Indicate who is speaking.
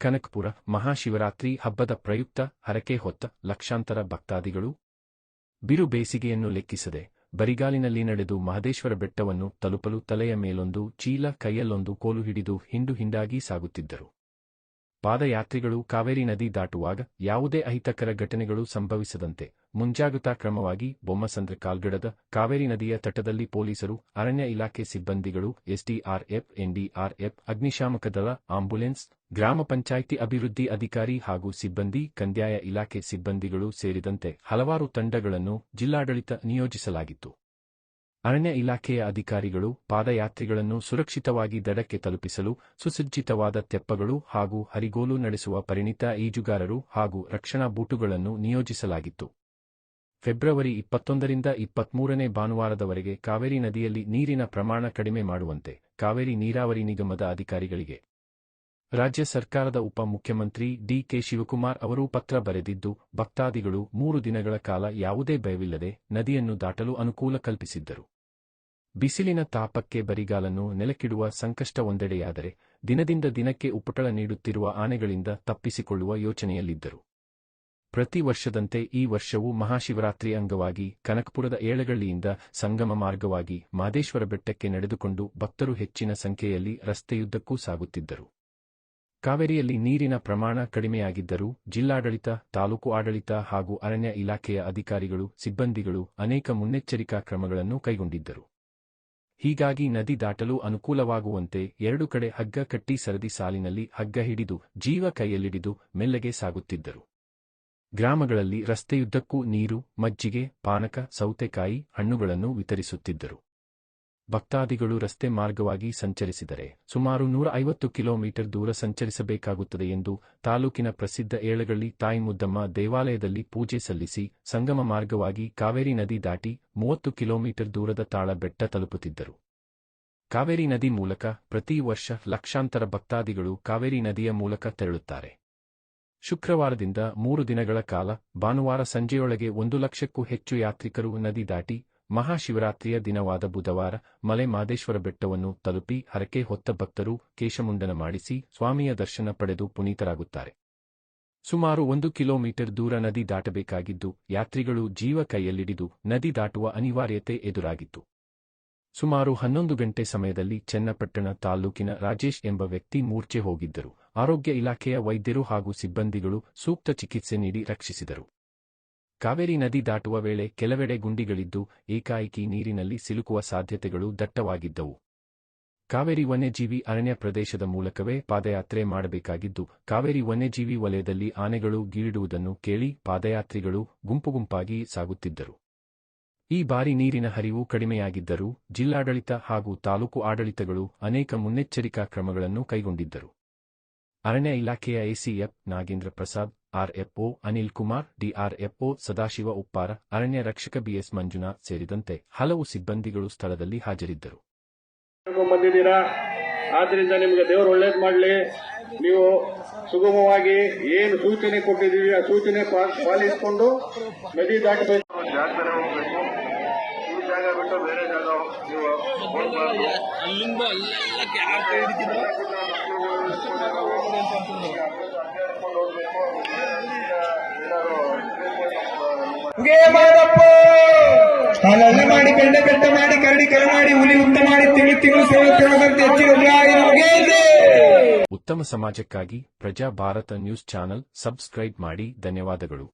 Speaker 1: ಕನಕಪುರ ಮಹಾಶಿವರಾತ್ರಿ ಹಬ್ಬದ ಪ್ರಯುಕ್ತ ಹರಕೆ ಹೊತ್ತ ಲಕ್ಷಾಂತರ ಭಕ್ತಾದಿಗಳು ಬಿರು ಬೇಸಿಗೆಯನ್ನು ಲೆಕ್ಕಿಸದೆ ಬರಿಗಾಲಿನಲ್ಲಿ ನಡೆದು ಮಹದೇಶ್ವರ ಬೆಟ್ಟವನ್ನು ತಲುಪಲು ತಲೆಯ ಮೇಲೊಂದು ಚೀಲ ಕೈಯಲ್ಲೊಂದು ಕೋಲು ಹಿಡಿದು ಹಿಂಡು ಹಿಂಡಾಗಿ ಸಾಗುತ್ತಿದ್ದರು. ಪಾದಯಾತ್ರಿಗಳು ಕಾವೇರಿ ನದಿ ದಾಟುವಾಗ ಯಾವುದೇ ಅಹಿತಕರ ಘಟನೆಗಳು ಸಂಭವಿಸದಂತೆ ಮುಂಜಾಗ್ರತಾ ಕ್ರಮವಾಗಿ ಬೊಮ್ಮಸಂದ್ರ ಕಾಲ್ಗಡದ ಕಾವೇರಿ ನದಿಯ ತಟದಲ್ಲಿ ಪೊಲೀಸರು, ಅರಣ್ಯ ಇಲಾಖೆ ಸಿಬ್ಬಂದಿಗಳು, ಎಸ್ಡಿಆರ್ಎಫ್, ಎನ್ಡಿಆರ್ಎಫ್, ಅಗ್ನಿಶಾಮಕ ದಳ ಆಂಬ್ಯುಲೆನ್ಸ್ ಗ್ರಾಮ ಪಂಚಾಯಿತಿ ಅಭಿವೃದ್ಧಿ ಅಧಿಕಾರಿ ಹಾಗೂ ಸಿಬ್ಬಂದಿ, ಕಂದಾಯ ಇಲಾಖೆ ಸಿಬ್ಬಂದಿಗಳು ಸೇರಿದಂತೆ ಹಲವಾರು ತಂಡಗಳನ್ನು ಜಿಲ್ಲಾಡಳಿತ ನಿಯೋಜಿಸಲಾಗಿತ್ತು. ಅರಣ್ಯ ಇಲಾಖೆಯ ಅಧಿಕಾರಿಗಳು ಪಾದಯಾತ್ರಿಗಳನ್ನು ಸುರಕ್ಷಿತವಾಗಿ ದಡಕ್ಕೆ ತಲುಪಿಸಲು ಸುಸಜ್ಜಿತವಾದ ತೆಪ್ಪಗಳು ಹಾಗೂ ಹರಿಗೋಲು ನಡೆಸುವ ಪರಿಣಿತ ಈಜುಗಾರರು ಹಾಗೂ ರಕ್ಷಣಾ ಬೂಟುಗಳನ್ನು ನಿಯೋಜಿಸಲಾಗಿತ್ತು. ಫೆಬ್ರವರಿ ಇಪ್ಪತ್ತೊಂದರಿಂದ ಇಪ್ಪತ್ಮೂರನೇ ಭಾನುವಾರದವರೆಗೆ ಕಾವೇರಿ ನದಿಯಲ್ಲಿ ನೀರಿನ ಪ್ರಮಾಣ ಕಡಿಮೆ ಮಾಡುವಂತೆ ಕಾವೇರಿ ನೀರಾವರಿ ನಿಗಮದ ಅಧಿಕಾರಿಗಳಿಗೆ ರಾಜ್ಯ ಸರ್ಕಾರದ ಉಪ ಮುಖ್ಯಮಂತ್ರಿ ಡಿಕೆ ಶಿವಕುಮಾರ್ ಅವರು ಪತ್ರ ಬರೆದಿದ್ದು, ಭಕ್ತಾದಿಗಳು ಮೂರು ದಿನಗಳ ಕಾಲ ಯಾವುದೇ ಭಯವಿಲ್ಲದೆ ನದಿಯನ್ನು ದಾಟಲು ಅನುಕೂಲ ಕಲ್ಪಿಸಿದ್ದರು. ಬಿಸಿಲಿನ ತಾಪಕ್ಕೆ ಬರಿಗಾಲನ್ನು ನೆಲಕ್ಕಿಡುವ ಸಂಕಷ್ಟ ಒಂದೆಡೆಯಾದರೆ ದಿನದಿಂದ ದಿನಕ್ಕೆ ಉಪಟಳ ನೀಡುತ್ತಿರುವ ಆನೆಗಳಿಂದ ತಪ್ಪಿಸಿಕೊಳ್ಳುವ ಯೋಚನೆಯಲ್ಲಿದ್ದರು. ಪ್ರತಿ ವರ್ಷದಂತೆ ಈ ವರ್ಷವೂ ಮಹಾಶಿವರಾತ್ರಿ ಅಂಗವಾಗಿ ಕನಕಪುರದ ಏಳಗಳ್ಳಿಯಿಂದ ಸಂಗಮ ಮಾರ್ಗವಾಗಿ ಮಾದೇಶ್ವರ ಬೆಟ್ಟಕ್ಕೆ ನಡೆದುಕೊಂಡು ಭಕ್ತರು ಹೆಚ್ಚಿನ ಸಂಖ್ಯೆಯಲ್ಲಿ ರಸ್ತೆಯುದ್ದಕ್ಕೂ ಸಾಗುತ್ತಿದ್ದರು. ಕಾವೇರಿಯಲ್ಲಿ ನೀರಿನ ಪ್ರಮಾಣ ಕಡಿಮೆಯಾಗಿದ್ದರೂ ಜಿಲ್ಲಾಡಳಿತ, ತಾಲೂಕು ಆಡಳಿತ ಹಾಗೂ ಅರಣ್ಯ ಇಲಾಖೆಯ ಅಧಿಕಾರಿಗಳು, ಸಿಬ್ಬಂದಿಗಳು ಅನೇಕ ಮುನ್ನೆಚ್ಚರಿಕಾ ಕ್ರಮಗಳನ್ನು ಕೈಗೊಂಡಿದ್ದರು. ಹೀಗಾಗಿ ನದಿ ದಾಟಲು ಅನುಕೂಲವಾಗುವಂತೆ ಎರಡು ಕಡೆ ಹಗ್ಗ ಕಟ್ಟಿ ಸರದಿ ಸಾಲಿನಲ್ಲಿ ಹಗ್ಗ ಹಿಡಿದು ಜೀವ ಕೈಯಲ್ಲಿಡಿದು ಮೆಲ್ಲಗೆ ಸಾಗುತ್ತಿದ್ದರು. ಗ್ರಾಮಗಳಲ್ಲಿ ರಸ್ತೆಯುದ್ದಕ್ಕೂ ನೀರು, ಮಜ್ಜಿಗೆ, ಪಾನಕ, ಸೌತೆಕಾಯಿ, ಹಣ್ಣುಗಳನ್ನು ವಿತರಿಸುತ್ತಿದ್ದರು. ಭಕ್ತಾದಿಗಳು ರಸ್ತೆ ಮಾರ್ಗವಾಗಿ ಸಂಚರಿಸಿದರೆ ಸುಮಾರು ನೂರ ಐವತ್ತು ಕಿಲೋಮೀಟರ್ ದೂರ ಸಂಚರಿಸಬೇಕಾಗುತ್ತದೆ ಎಂದು ತಾಲೂಕಿನ ಪ್ರಸಿದ್ಧ ಏಳಗಳ್ಳಿ ತಾಯಿ ಮುದ್ದಮ್ಮ ದೇವಾಲಯದಲ್ಲಿ ಪೂಜೆ ಸಲ್ಲಿಸಿ ಸಂಗಮ ಮಾರ್ಗವಾಗಿ ಕಾವೇರಿ ನದಿ ದಾಟಿ ಮೂವತ್ತು ಕಿಲೋಮೀಟರ್ ದೂರದ ತಾಳ ಬೆಟ್ಟ ತಲುಪುತ್ತಿದ್ದರು. ಕಾವೇರಿ ನದಿ ಮೂಲಕ ಪ್ರತಿ ವರ್ಷ ಲಕ್ಷಾಂತರ ಭಕ್ತಾದಿಗಳು ಕಾವೇರಿ ನದಿಯ ಮೂಲಕ ತೆರಳುತ್ತಾರೆ. ಶುಕ್ರವಾರದಿಂದ ಮೂರು ದಿನಗಳ ಕಾಲ ಭಾನುವಾರ ಸಂಜೆಯೊಳಗೆ ಒಂದು ಲಕ್ಷಕ್ಕೂ ಹೆಚ್ಚು ಯಾತ್ರಿಕರು ನದಿ ದಾಟಿ ಮಹಾಶಿವರಾತ್ರಿಯ ದಿನವಾದ ಬುಧವಾರ ಮಲೆ ಮಾದೇಶ್ವರ ಬೆಟ್ಟವನ್ನು ತಲುಪಿ ಹರಕೆ ಹೊತ್ತ ಭಕ್ತರು ಕೇಶಮುಂಡನ ಮಾಡಿಸಿ ಸ್ವಾಮಿಯ ದರ್ಶನ ಪಡೆದು ಪುನೀತರಾಗುತ್ತಾರೆ. ಸುಮಾರು ಒಂದು ಕಿಲೋಮೀಟರ್ ದೂರ ನದಿ ದಾಟಬೇಕಾಗಿದ್ದು, ಯಾತ್ರಿಗಳು ಜೀವ ಕೈಯಲ್ಲಿಡಿದು ನದಿ ದಾಟುವ ಅನಿವಾರ್ಯತೆ ಎದುರಾಗಿತ್ತು. ಸುಮಾರು ಹನ್ನೊಂದು ಗಂಟೆ ಸಮಯದಲ್ಲಿ ಚನ್ನಪಟ್ಟಣ ತಾಲ್ಲೂಕಿನ ರಾಜೇಶ್ ಎಂಬ ವ್ಯಕ್ತಿ ಮೂರ್ಛೆ ಹೋಗಿದ್ದರು. ಆರೋಗ್ಯ ಇಲಾಖೆಯ ವೈದ್ಯರು ಹಾಗೂ ಸಿಬ್ಬಂದಿಗಳು ಸೂಕ್ತ ಚಿಕಿತ್ಸೆ ನೀಡಿ ರಕ್ಷಿಸಿದರು. ಕಾವೇರಿ ನದಿ ದಾಟುವ ವೇಳೆ ಕೆಲವೆಡೆ ಗುಂಡಿಗಳಿದ್ದು, ಏಕಾಏಕಿ ನೀರಿನಲ್ಲಿ ಸಿಲುಕುವ ಸಾಧ್ಯತೆಗಳು ದಟ್ಟವಾಗಿದ್ದವು. ಕಾವೇರಿ ವನ್ಯಜೀವಿ ಅರಣ್ಯ ಪ್ರದೇಶದ ಮೂಲಕವೇ ಪಾದಯಾತ್ರೆ ಮಾಡಬೇಕಾಗಿದ್ದು, ಕಾವೇರಿ ವನ್ಯಜೀವಿ ವಲಯದಲ್ಲಿ ಆನೆಗಳು ಗೀಳಿಡುವುದನ್ನು ಕೇಳಿ ಪಾದಯಾತ್ರಿಗಳು ಗುಂಪು ಗುಂಪಾಗಿ ಸಾಗುತ್ತಿದ್ದರು. ಈ ಬಾರಿ ನೀರಿನ ಹರಿವು ಕಡಿಮೆಯಾಗಿದ್ದರೂ ಜಿಲ್ಲಾಡಳಿತ ಹಾಗೂ ತಾಲೂಕು ಆಡಳಿತಗಳು ಅನೇಕ ಮುನ್ನೆಚ್ಚರಿಕಾ ಕ್ರಮಗಳನ್ನು ಕೈಗೊಂಡಿದ್ದರು. ಅರಣ್ಯ ಇಲಾಖೆಯ ACF Nagendra Prasad, RFO Anil Kumar, DRFO Sadashiva Uppara, ಅರಣ್ಯ ರಕ್ಷಕ ಬಿಎಸ್ ಮಂಜುನಾಥ್ ಸೇರಿದಂತೆ ಹಲವು ಸಿಬ್ಬಂದಿಗಳು ಸ್ಥಳದಲ್ಲಿ ಹಾಜರಿದ್ದರು.
Speaker 2: ಆದ್ದರಿಂದ ನಿಮಗೆ ದೇವರು ಒಳ್ಳೇದು ಮಾಡಲಿ. ನೀವು ಸುಗಮವಾಗಿ ಏನು ಸೂಚನೆ ಕೊಟ್ಟಿದ್ದೀವಿ ಆ ಸೂಚನೆ ಪಾಲಿಸಿಕೊಂಡು ನದಿ ದಾಟಬೇಕು ಜಾಗ ಬಿಟ್ಟು ಬೇರೆ ಜಾಗ ನೀವು ಹೋಗ್ಬಾರ್ದು.
Speaker 3: ಅಲ್ಲಿಂದ ಅಲ್ಲೆಲ್ಲ
Speaker 2: ಹೋಗ್ಬೇಕು. ಏನಾದ್ರು
Speaker 4: ಮಾಡಿ ಬೆಂಡ ಬೆಟ್ಟ ಮಾಡಿ ಕರಡಿ ಕರ ಮಾಡಿ ಹುಲಿ ಉತ್ತ ಮಾಡಿ ತಿಂಗಳು ತಿಂಗಳು ಸೇವೆ ಹೆಚ್ಚಿನ ನಮಗೆ ಇದೆ.
Speaker 1: ಉತ್ತಮ ಸಮಾಜಕ್ಕಾಗಿ ಪ್ರಜಾ ಭಾರತ ನ್ಯೂಸ್ ಚಾನೆಲ್ ಸಬ್ಸ್ಕ್ರೈಬ್ ಮಾಡಿ ಧನ್ಯವಾದಗಳು